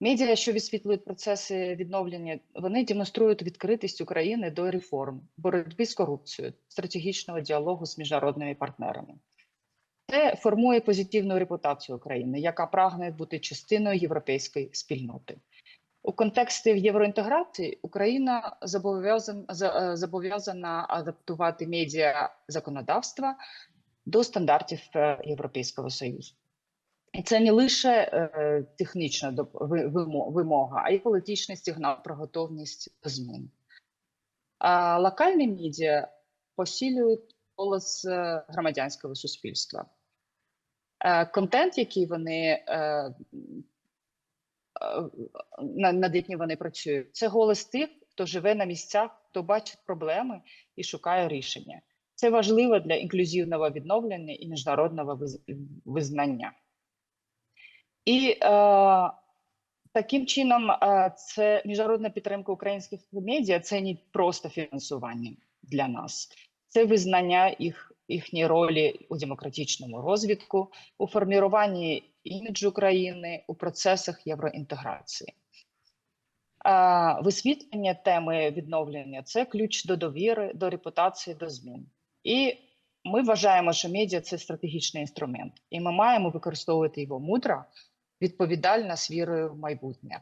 Медіа, що висвітлюють процеси відновлення, вони демонструють відкритість України до реформ, боротьби з корупцією, стратегічного діалогу з міжнародними партнерами. Це формує позитивну репутацію України, яка прагне бути частиною європейської спільноти. У контексті євроінтеграції Україна зобов'язана, адаптувати медіа законодавства до стандартів е, Європейського Союзу. Це не лише е, технічна вимога, а й політичний сигнал про готовність до змін. А локальні медіа посилюють голос е, громадянського суспільства. Е, контент, який вони е, е, на- над яким вони працюють, це голос тих, хто живе на місцях, хто бачить проблеми і шукає рішення. Це важливо для інклюзивного відновлення і міжнародного визнання. І е, таким чином, е, це міжнародна підтримка українських медіа це не просто фінансування для нас, це визнання їх, їхньої ролі у демократичному розвитку, у формуванні іміджу країни у процесах євроінтеграції. Е, Висвітлення теми відновлення це ключ до довіри, до репутації, до змін. І ми вважаємо, що медіа це стратегічний інструмент, і ми маємо використовувати його мудро, відповідально з вірою в майбутнє.